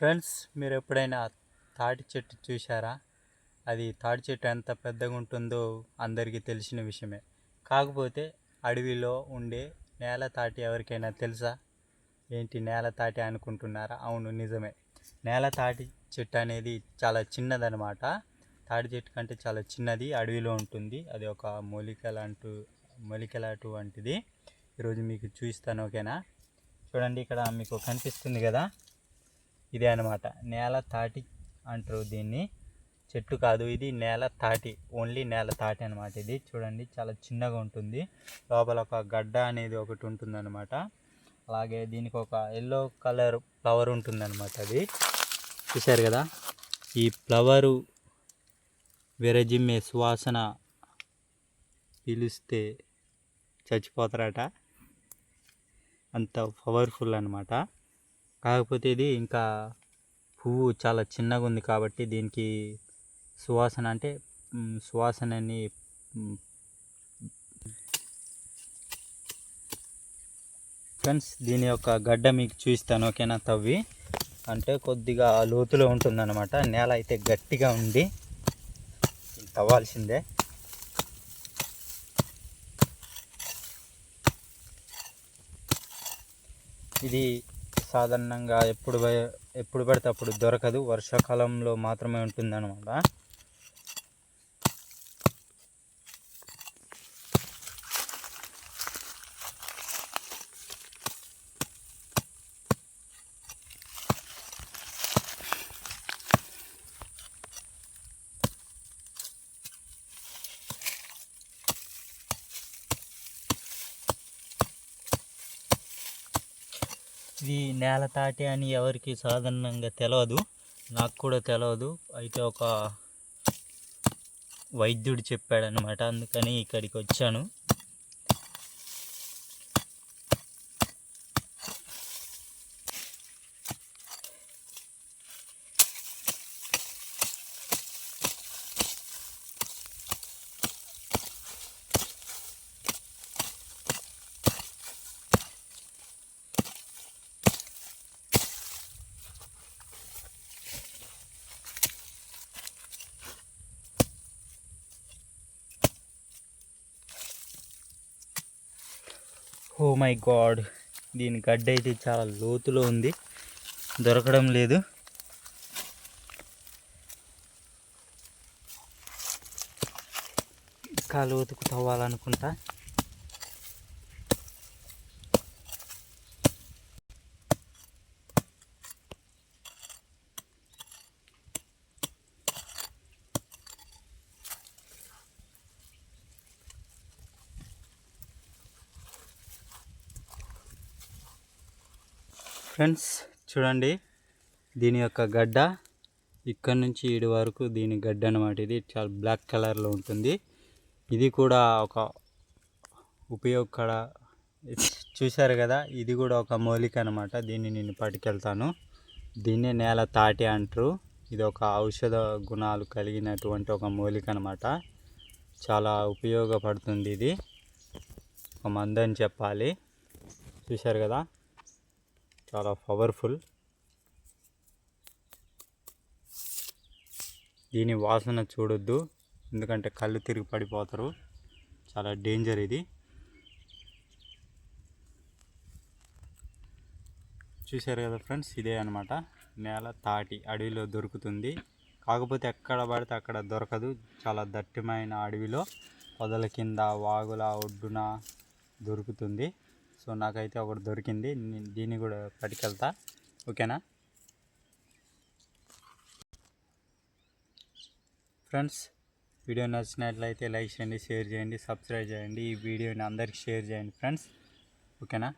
Friends మీరు ఎప్పుడైనా తాటి చెట్టు చూశారా? అది తాటి చెట్టు ఎంత పెద్దగా ఉంటుందో అందరికీ తెలిసిన విషయమే. కాకపోతే అడవిలో ఉండే నేల తాటి ఎవరికైనా తెలుసా? ఏంటి నేల తాటి అనుకుంటున్నారా? అవును నిజమే. నేల తాటి చెట్టు అనేది చాలా చిన్నదనమాట తాటి చెట్టు కంటే చాలా చిన్నది అడవిలో ఉంటుంది. అది ఒక మూలిక లాంటి మూలిక వంటిది. ఈరోజు మీకు చూపిస్తాను ఓకేనా? చూడండి ఇక్కడ మీకు కనిపిస్తుంది కదా? ఇదే అనమాట నేల తాటి అంటారు దీన్ని. చెట్టు కాదు ఇది నేల తాటి. ఓన్లీ నేల తాటి అనమాట ఇది. చూడండి చాలా చిన్నగా ఉంటుంది. లోపల ఒక గడ్డ అనేది ఒకటి ఉంటుందన్నమాట. అలాగే దీనికి ఒక ఎల్లో కలర్ ఫ్లవర్ ఉంటుందన్నమాట అది. చూశారు కదా? ఈ ఫ్లవరు విరజిమ్మే సువాసన పిలిస్తే చచ్చిపోతారట. అంత పవర్ఫుల్ అనమాట కాకపోతే ఇది ఇంకా పువ్వు చాలా చిన్నగా ఉంది కాబట్టి దీనికి సువాసన అంటే సువాసనని ఫ్రెండ్స్ దీని యొక్క గడ్డ మీకు చూస్తాను ఓకేనా తవ్వి. అంటే కొద్దిగా లోతులో ఉంటుందన్నమాట. నేల అయితే గట్టిగా ఉంది. తవ్వాల్సిందే. ఇది సాధారణంగా ఎప్పుడు ఎప్పుడు పడితే అప్పుడు దొరకదు. వర్షాకాలంలో మాత్రమే ఉంటుందన్నమాట. ఇది నేల తాటి అని ఎవరికి సాధారణంగా తెలియదు నాకు కూడా తెలియదు అయితే ఒక వైద్యుడు చెప్పాడనమాట అందుకని ఇక్కడికి వచ్చాను. ఓ మై గాడ్ దీని గడ్డ అయితే చాలా లోతులో ఉంది. దొరకడం లేదు. ఇంకా లోతుకు తవ్వాలనుకుంటా. ఫ్రెండ్స్ చూడండి. దీని యొక్క గడ్డ ఇక్కడ నుంచి ఇడి వరకు దీని గడ్డ అనమాట ఇది. చాలా బ్లాక్ కలర్లో ఉంటుంది. ఇది కూడా ఒక ఉపయోగకర చూశారు కదా? ఇది కూడా ఒక మూలిక అనమాట దీన్ని నేను పట్టుకెళ్తాను. దీన్నే నేల తాటి అంటారు. ఇది ఒక ఔషధ గుణాలు కలిగినటువంటి ఒక మూలిక అనమాట చాలా ఉపయోగపడుతుంది ఇది. ఒక మందని చెప్పాలి. చూశారు కదా? చాలా పవర్ఫుల్. దీని వాసన చూడొద్దు ఎందుకంటే కళ్ళు తిరిగి పడిపోతారు. చాలా డేంజర్ ఇది. చూశారు కదా ఫ్రెండ్స్ ఇదే అనమాట నేల తాటి అడవిలో దొరుకుతుంది. కాకపోతే ఎక్కడ పడితే అక్కడ దొరకదు. చాలా దట్టమైన అడవిలో పొదల కింద వాగుల ఒడ్డున దొరుకుతుంది. సో నాకైతే ఒకటి దొరికింది. నేను దీన్ని కూడా పట్టుకెళ్తా. ఓకేనా? ఫ్రెండ్స్ వీడియో నచ్చినట్లయితే లైక్ చేయండి షేర్ చేయండి సబ్స్క్రైబ్ చేయండి. ఈ వీడియోని అందరికి షేర్ చేయండి ఫ్రెండ్స్. ఓకేనా?